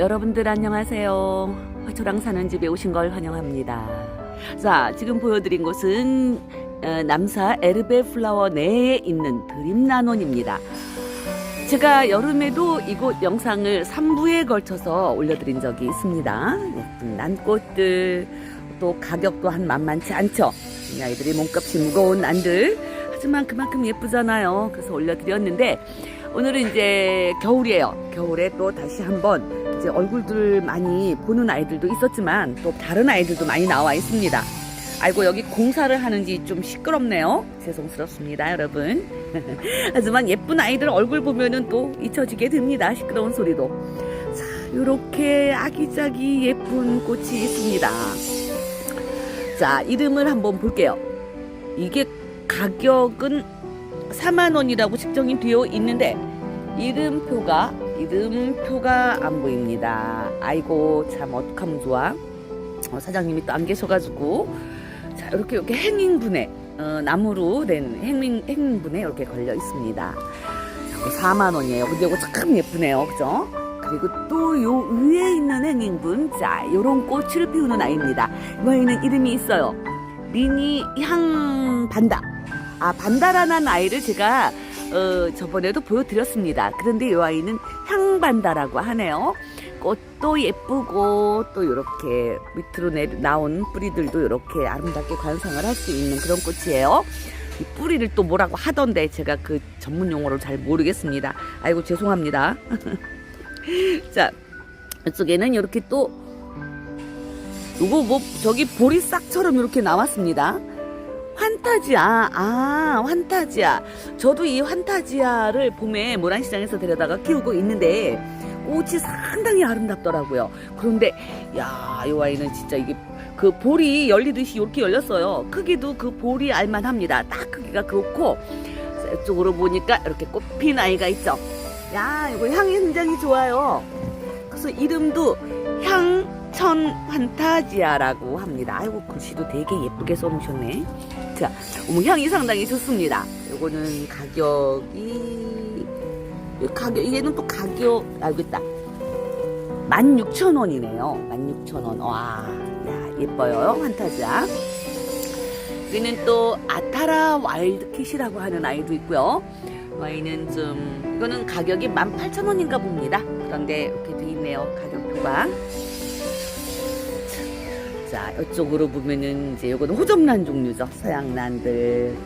여러분들 안녕하세요. 저랑 사는 집에 오신 걸 환영합니다. 자, 지금 보여드린 곳은 어, 남사 에르베 플라워 내에 있는 드림나논입니다. 제가 여름에도 이곳 영상을 3부에 걸쳐서 올려드린 적이 있습니다. 예쁜 난꽃들, 또 가격도 한 만만치 않죠. 이 아이들이 몸값이 무거운 난들. 하지만 그만큼 예쁘잖아요. 그래서 올려드렸는데, 오늘은 이제 겨울이에요. 겨울에 또 다시 한번 이제 얼굴들 많이 보는 아이들도 있었지만 또 다른 아이들도 많이 나와 있습니다. 아이고 여기 공사를 하는지 좀 시끄럽네요. 죄송스럽습니다, 여러분. 하지만 예쁜 아이들 얼굴 보면은 또 잊혀지게 됩니다. 시끄러운 소리도. 자, 이렇게 아기자기 예쁜 꽃이 있습니다. 자, 이름을 한번 볼게요. 이게 가격은 4만 원이라고 측정이 되어 있는데 이름표가 이름표가 안 보입니다. 아이고 참 어떡하면 좋아. 어, 사장님이 또 안 계셔가지고 자 이렇게 이렇게 행인분에 어, 나무로 된 행인 행인분에 이렇게 걸려 있습니다. 자, 이거 4만 원이에요. 근데 이거 참 예쁘네요, 그죠? 그리고 또 요 위에 있는 행인분, 자 요런 꽃을 피우는 아이입니다. 이 아이는 이름이 있어요. 미니 향 반다. 아 반다라는 아이를 제가 어, 저번에도 보여드렸습니다. 그런데 이 아이는 향반다라고 하네요. 꽃도 예쁘고 또 이렇게 밑으로 내, 나온 뿌리들도 이렇게 아름답게 관상을 할 수 있는 그런 꽃이에요. 이 뿌리를 또 뭐라고 하던데 제가 그 전문 용어를 잘 모르겠습니다. 아이고 죄송합니다. 자 이쪽에는 이렇게 또 이거 뭐 저기 보리싹처럼 이렇게 나왔습니다. 환타지아, 아, 환타지아. 저도 이 환타지아를 봄에 모란시장에서 데려다가 키우고 있는데 꽃이 상당히 아름답더라고요. 그런데, 야, 이 아이는 진짜 이게 그 볼이 열리듯이 이렇게 열렸어요. 크기도 그 볼이 알만합니다. 딱 크기가 그렇고, 자, 이쪽으로 보니까 이렇게 꽃핀 아이가 있죠. 야, 이거 향이 굉장히 좋아요. 그래서 이름도 향천 환타지아라고 합니다. 아이고, 글씨도 되게 예쁘게 써놓으셨네. 자, 어머, 향이 상당히 좋습니다. 요거는 가격이, 요 가격, 얘는 또 가격, 알겠다. 16,000원이네요. 16,000원. 와, 야, 예뻐요. 환타지아. 여기는 또 아타라 와일드캣이라고 하는 아이도 있고요. 이 아이는 좀, 이거는 가격이 18,000원인가 봅니다. 그런데 이렇게 돼 있네요. 가격표가. 자, 이쪽으로 보면은 이제 요거는 호접란 종류죠. 서양란들.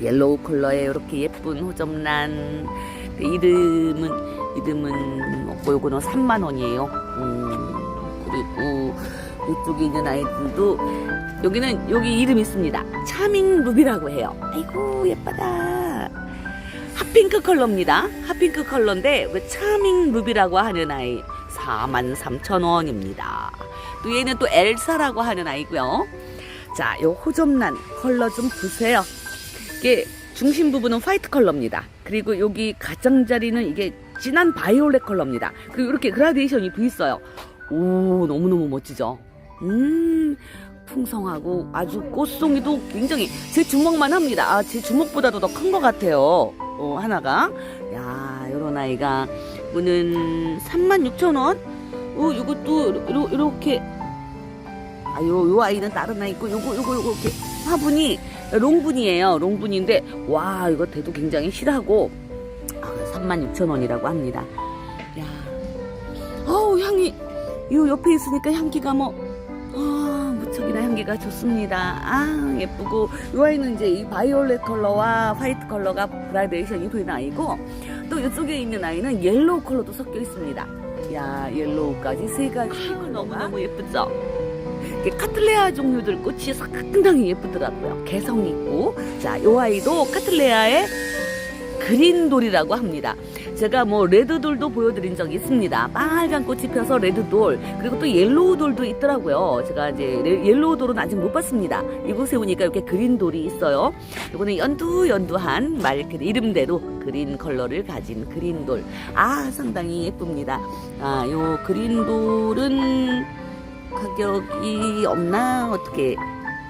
옐로우 컬러의 이렇게 예쁜 호접란. 그 이름은, 이름은 없고 요거는 3만 원이에요. 음, 그리고 이쪽에 있는 아이들도 여기는 여기 이름 있습니다. 차밍 루비라고 해요. 아이고, 예쁘다. 핫핑크 컬러입니다. 핫핑크 컬러인데 왜 차밍 루비라고 하는 아이 43,000원입니다. 또 얘는 또 엘사라고 하는 아이고요. 자, 요 호접란 컬러 좀 보세요. 이게 중심 부분은 화이트 컬러입니다. 그리고 여기 가장자리는 이게 진한 바이올렛 컬러입니다. 그리고 이렇게 그라데이션이 돼 있어요. 오, 너무너무 멋지죠? 음, 풍성하고 아주 꽃송이도 굉장히 제 주먹만 합니다. 아, 제 주먹보다도 더 큰 것 같아요. 어, 하나가. 야, 요런 아이가 이거는 36,000원? 어, 요것도 요렇게 아, 요, 요 아이는 다른 아이고 요거 요거 요거 이렇게 화분이 롱분이에요. 롱분인데 와, 이거 대도 굉장히 실하고 아, 36,000원이라고 합니다. 야. 어우, 향이 요 옆에 있으니까 향기가 뭐 아, 무척이나 향기가 좋습니다. 아, 예쁘고 요 아이는 이제 이 바이올렛 컬러와 화이트 컬러가 그라데이션이 된 아이고 또 이쪽에 있는 아이는 옐로우 컬러도 섞여 있습니다. 야, 옐로우까지 세 가지 너무너무 예쁘죠? 카틀레아 종류들 꽃이 상당히 예쁘더라고요. 개성 있고. 자, 요 아이도 카틀레아의 그린돌이라고 합니다. 제가 뭐 레드돌도 보여드린 적이 있습니다. 빨간 꽃이 펴서 레드돌 그리고 또 옐로우돌도 있더라고요. 제가 이제 레- 옐로우돌은 아직 못 봤습니다. 이곳에 오니까 이렇게 그린돌이 있어요. 이거는 연두연두한 말 이름대로 그린 컬러를 가진 그린돌. 아 상당히 예쁩니다. 아요 그린돌은 가격이 없나 어떻게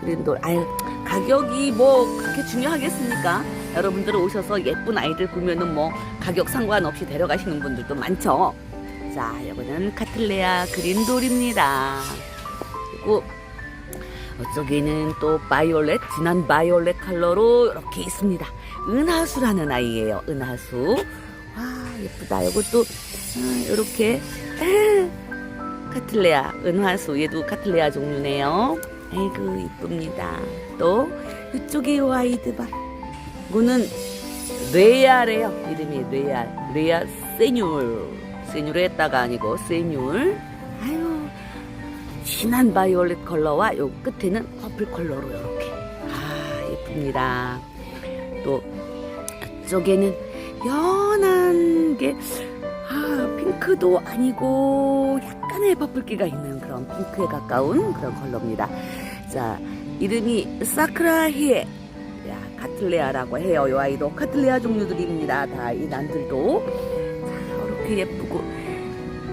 그린돌 아유 가격이 뭐 그렇게 중요하겠습니까? 여러분들 오셔서 예쁜 아이들 보면은 뭐 가격 상관없이 데려가시는 분들도 많죠. 자, 이거는 카틀레아 그린돌입니다. 그리고 이쪽에는 또 바이올렛, 진한 바이올렛 컬러로 이렇게 있습니다. 은하수라는 아이예요. 은하수. 와, 예쁘다. 이것도 아, 이렇게 카틀레아, 은하수. 얘도 카틀레아 종류네요. 아이고, 이쁩니다. 또 이쪽에 요 아이들 봐. 이거는 레아래요. 이름이 레아. 레아 세뉴얼. 세뉴르 했다가 아니고 세뉴얼. 아유, 진한 바이올렛 컬러와 요 끝에는 퍼플 컬러로 이렇게. 아, 예쁩니다. 또 이쪽에는 연한 게 아, 핑크도 아니고 약간의 퍼플기가 있는 그런 핑크에 가까운 그런 컬러입니다. 자, 이름이 사크라히에 야, 카틀레아라고 해요. 이 아이도 카틀레아 종류들입니다. 다 이 난들도 자, 이렇게 예쁘고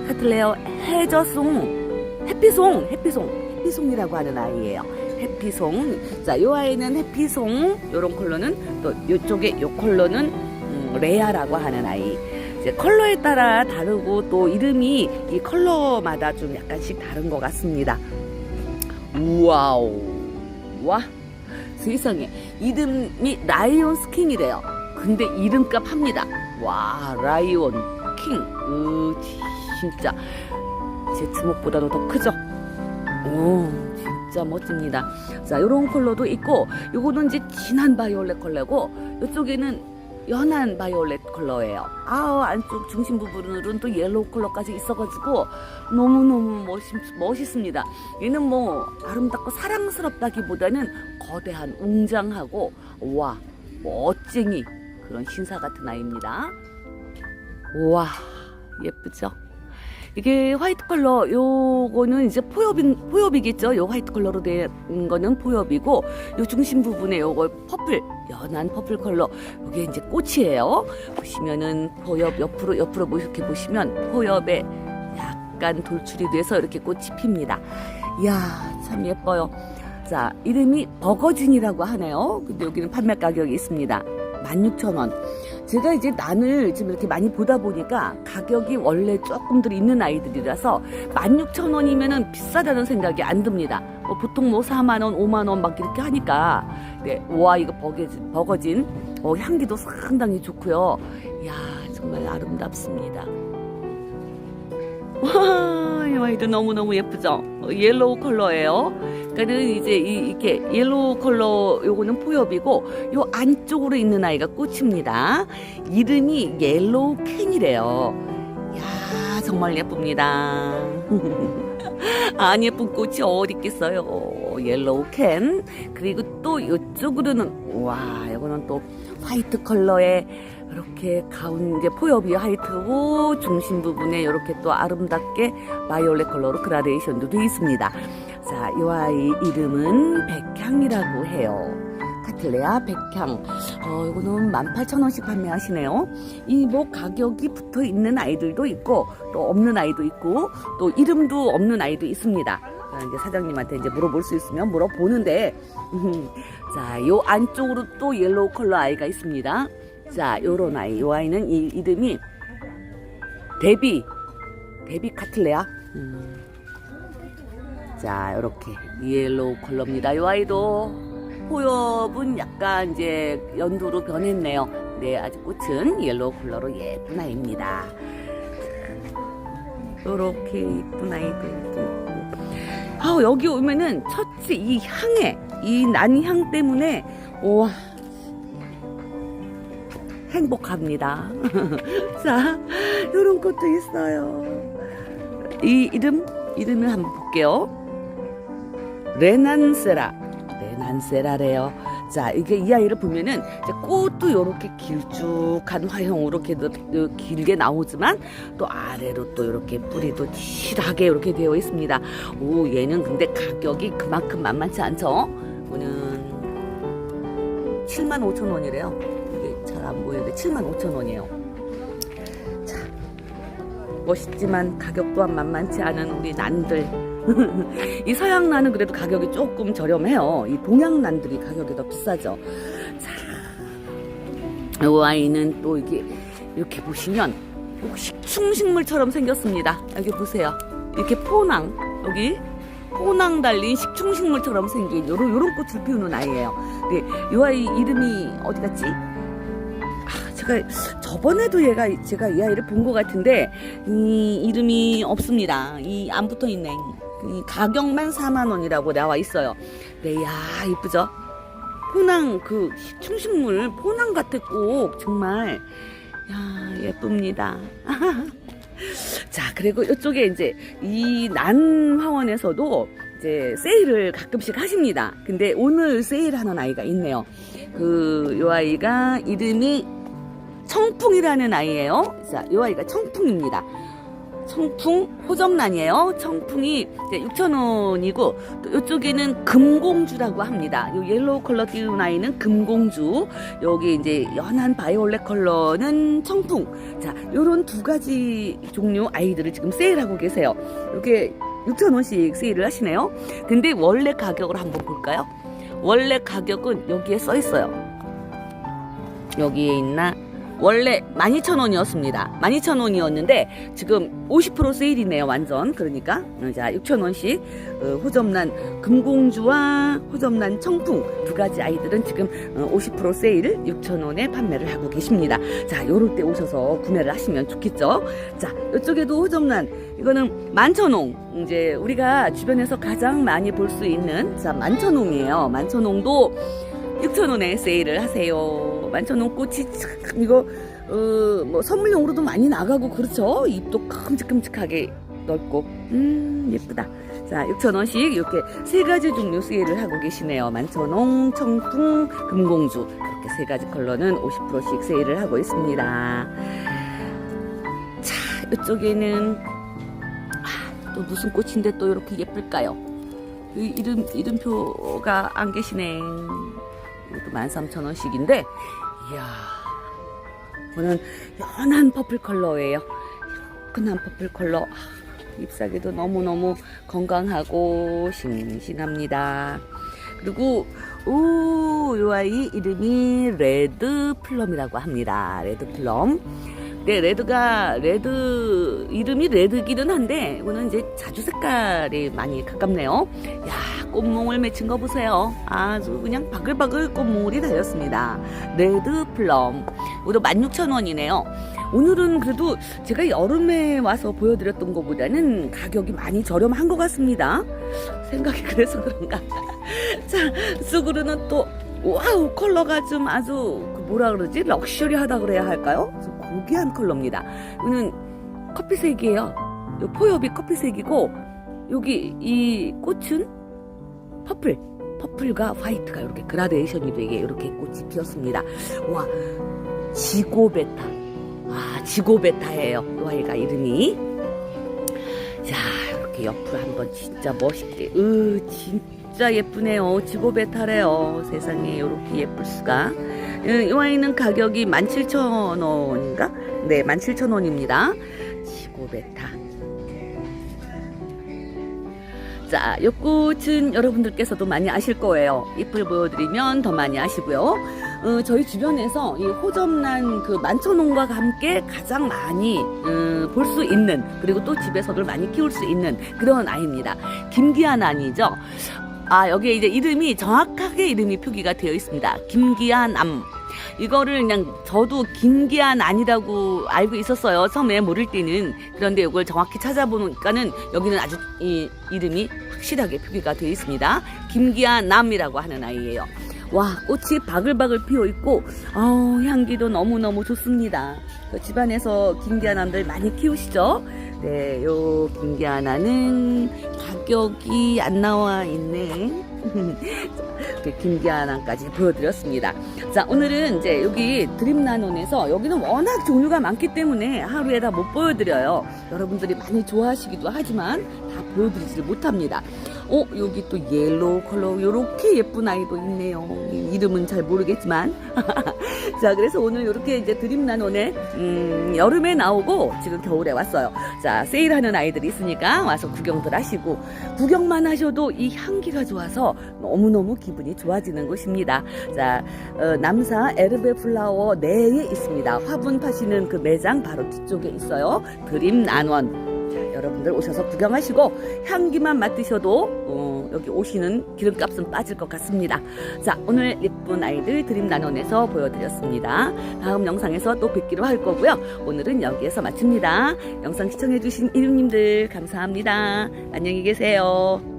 카틀레아 해저송, 해피송, 해피송, 해피송이라고 하는 아이예요. 해피송. 자, 이 아이는 해피송. 요런 컬러는 또 요쪽에 요 컬러는 음, 레아라고 하는 아이. 이제 컬러에 따라 다르고 또 이름이 이 컬러마다 좀 약간씩 다른 것 같습니다. 우와우. 와. 세상에. 이름이 라이온 스킹이래요. 근데 이름값 합니다. 와, 라이온 킹. 으, 진짜. 제 주먹보다도 더 크죠? 오, 진짜 멋집니다. 자, 요런 컬러도 있고, 요거는 이제 진한 바이올렛 컬러고, 요쪽에는 연한 바이올렛 컬러예요. 아, 안쪽 중심 부분은 또 옐로우 컬러까지 있어가지고 너무너무 멋있, 멋있습니다. 얘는 뭐 아름답고 사랑스럽다기보다는 거대한 웅장하고 와 멋쟁이 그런 신사 같은 아이입니다. 와 예쁘죠? 이게 화이트 컬러 요거는 이제 포엽인 포엽이겠죠. 요 화이트 컬러로 된 거는 포엽이고 요 중심 부분에 요거 퍼플 연한 퍼플 컬러 요게 이제 꽃이에요. 보시면은 포엽 옆으로 옆으로 뭐 이렇게 보시면 포엽에 약간 돌출이 돼서 이렇게 꽃이 핍니다. 이야 참 예뻐요. 자 이름이 버거진이라고 하네요. 근데 여기는 판매 가격이 있습니다. 16,000원. 제가 이제 난을 지금 이렇게 많이 보다 보니까 가격이 원래 조금들 있는 아이들이라서 16,000원이면은 비싸다는 생각이 안 듭니다. 뭐 보통 뭐 4만원, 5만원 막 이렇게 하니까. 네, 와, 이거 버거진, 버거진. 어, 향기도 상당히 좋고요. 이야, 정말 아름답습니다. 와, 이 아이도 너무너무 예쁘죠? 어, 옐로우 컬러예요. 그러니까는 이제 이, 이렇게 옐로우 컬러 요거는 포엽이고 요 안쪽으로 있는 아이가 꽃입니다. 이름이 옐로우 캔이래요. 야 정말 예쁩니다. 안 예쁜 꽃이 어디 있겠어요. 옐로우 캔. 그리고 또 이쪽으로는 와 이거는 또 화이트 컬러의 이렇게 가운데 포엽이 화이트고 중심 부분에 이렇게 또 아름답게 바이올렛 컬러로 그라데이션도 되어 있습니다. 자, 이 아이 이름은 백향이라고 해요. 카틀레아 백향. 어, 이거는 18,000원씩 판매하시네요. 이 뭐 가격이 붙어 있는 아이들도 있고, 또 없는 아이도 있고, 또 이름도 없는 아이도 있습니다. 자, 이제 사장님한테 이제 물어볼 수 있으면 물어보는데, 자, 요 안쪽으로 또 옐로우 컬러 아이가 있습니다. 자, 요런 아이. 요 아이는 이 이름이 데비. 데비 카틀레아. 음. 자, 이렇게 옐로우 컬러입니다. 이 아이도 포엽은 약간 이제 연두로 변했네요. 네, 아직 꽃은 옐로우 컬러로 예쁜 아이입니다. 이렇게 예쁜 아이도 있고. 아, 여기 오면은 첫째 이 향에, 이 난향 때문에, 와, 행복합니다. 자, 이런 것도 있어요. 이 이름, 이름을 한번 볼게요. 레난세라. 레난세라래요. 자, 이게 이 아이를 보면은 꽃도 이렇게 길쭉한 화형으로 이렇게 도- 길게 나오지만 또 아래로 또 이렇게 뿌리도 실하게 이렇게 되어 있습니다. 오, 얘는 근데 가격이 그만큼 만만치 않죠? 이거는 7만 5천 원이래요. 이게 잘 안 보이는데 7만 5천 원이에요. 자, 멋있지만 가격 또한 만만치 않은 우리 난들. 이 서양 난은 그래도 가격이 조금 저렴해요. 이 동양 난들이 가격이 더 비싸죠. 자, 이 아이는 또 이게 이렇게 보시면 꼭 식충식물처럼 생겼습니다. 여기 보세요. 이렇게 포낭 여기 포낭 달린 식충식물처럼 생긴 요런 요런 꽃을 피우는 아이예요. 근데 이 아이 이름이 어디 갔지? 아, 제가 저번에도 얘가 제가 이 아이를 본 것 같은데 이 이름이 없습니다. 이 안 붙어 있네. 이 가격만 4만 원이라고 나와 있어요. 네, 야 이쁘죠? 포낭 그 식충식물 포낭 같아 꼭 정말 야 예쁩니다. 자 그리고 이쪽에 이제 이 난화원에서도 이제 세일을 가끔씩 하십니다. 근데 오늘 세일하는 아이가 있네요. 그 요 아이가 이름이 청풍이라는 아이예요. 자, 요 아이가 청풍입니다. 청풍 호접란이에요. 청풍이 이제 6,000원이고 또 이쪽에는 금공주라고 합니다. 요 옐로우 컬러 띄운 아이는 금공주. 여기 이제 연한 바이올렛 컬러는 청풍. 자, 요런 두 가지 종류 아이들을 지금 세일하고 계세요. 이렇게 6,000원씩 세일을 하시네요. 근데 원래 가격을 한번 볼까요? 원래 가격은 여기에 써 있어요. 여기에 있나? 원래 12,000원이었습니다. 12,000원이었는데 지금 50% 세일이네요, 완전. 그러니까 어, 자, 6,000원씩 어, 호접란 금공주와 호접란 청풍 두 가지 아이들은 지금 어, 50% 세일 6,000원에 판매를 하고 계십니다. 자, 요럴 때 오셔서 구매를 하시면 좋겠죠. 자, 이쪽에도 호접란 이거는 만천홍 이제 우리가 주변에서 가장 많이 볼 수 있는 자, 만천홍이에요. 만천홍도 6,000원에 세일을 하세요. 만천원 꽃이 참 이거 어, 뭐 선물용으로도 많이 나가고 그렇죠. 잎도 큼직큼직하게 넓고 음 예쁘다. 자 6,000원씩 이렇게 세 가지 종류 세일을 하고 계시네요. 만천홍, 청풍, 금공주 이렇게 세 가지 컬러는 50%씩 세일을 하고 있습니다. 자 이쪽에는 아, 또 무슨 꽃인데 또 이렇게 예쁠까요? 이 이름 이름표가 안 계시네. 이것도 13,000원씩인데, 이야, 이거는 연한 퍼플 컬러예요. 연한 퍼플 컬러. 아, 잎사귀도 너무너무 건강하고 싱싱합니다. 그리고, 오, 요 아이 이름이 레드 플럼이라고 합니다. 레드 플럼. 네, 레드가, 레드, 이름이 레드기는 한데, 이거는 이제 자주 색깔이 많이 가깝네요. 야, 꽃몽을 맺힌 거 보세요. 아주 그냥 바글바글 꽃몽울이 달렸습니다. 레드 플럼. 이것도 16,000원이네요. 오늘은 그래도 제가 여름에 와서 보여드렸던 것보다는 가격이 많이 저렴한 것 같습니다. 생각이 그래서 그런가. 자, 쑥으로는 또, 와우, 컬러가 좀 아주, 그 뭐라 그러지? 럭셔리하다 그래야 할까요? 좀 고귀한 컬러입니다. 이거는 커피색이에요. 요 포엽이 커피색이고, 여기 이 꽃은 퍼플, 퍼플과 화이트가 이렇게 그라데이션이 되게 이렇게 꽃이 피었습니다. 와, 지고베타. 아, 지고베타예요. 이 아이가 이름이. 자, 이렇게 옆으로 한번 진짜 멋있게. 으, 진짜 예쁘네요. 지고베타래요. 세상에 이렇게 예쁠 수가. 이 아이는 가격이 17,000원인가? 네, 17,000원입니다. 지고베타. 자, 이 꽃은 여러분들께서도 많이 아실 거예요. 잎을 보여드리면 더 많이 아시고요. 어, 저희 주변에서 이 호접란 그 만천홍과 함께 가장 많이 어, 볼수 있는 그리고 또 집에서도 많이 키울 수 있는 그런 아이입니다. 김기한 아니죠? 아 여기에 이제 이름이 정확하게 이름이 표기가 되어 있습니다. 김기한 암. 이거를 그냥 저도 김기한 아니라고 알고 있었어요. 처음에 모를 때는 그런데 이걸 정확히 찾아보니까는 여기는 아주 이 이름이 확실하게 표기가 되어 있습니다. 김기한 남이라고 하는 아이예요. 와 꽃이 바글바글 피어 있고 어, 향기도 너무너무 좋습니다. 그 집안에서 김기아남들 많이 키우시죠? 네, 요 김기아나는 가격이 안 나와 있네. 이렇게 김기아나까지 보여드렸습니다. 자, 오늘은 이제 여기 드림나논에서 여기는 워낙 종류가 많기 때문에 하루에 다 못 보여드려요. 여러분들이 많이 좋아하시기도 하지만 다 보여드리지를 못합니다. 어, 여기 또 옐로우 컬러 요렇게 예쁜 아이도 있네요. 이름은 잘 모르겠지만. 자, 그래서 오늘 이렇게 이제 드림나논에 음, 여름에 나오고 지금 겨울에 왔어요. 자, 세일하는 아이들이 있으니까 와서 구경들 하시고 구경만 하셔도 이 향기가 좋아서 너무너무 기분이 좋아지는 곳입니다. 자, 어, 남사 에르베 플라워 내에 있습니다. 화분 파시는 그 매장 바로 뒤쪽에 있어요. 드림난원. 자, 여러분들 오셔서 구경하시고 향기만 맡으셔도 어, 여기 오시는 기름값은 빠질 것 같습니다. 자, 오늘 예쁜 아이들 드림난원에서 보여드렸습니다. 다음 영상에서 또 뵙기로 할 거고요. 오늘은 여기에서 마칩니다. 영상 시청해주신 이름님들 감사합니다. 안녕히 계세요.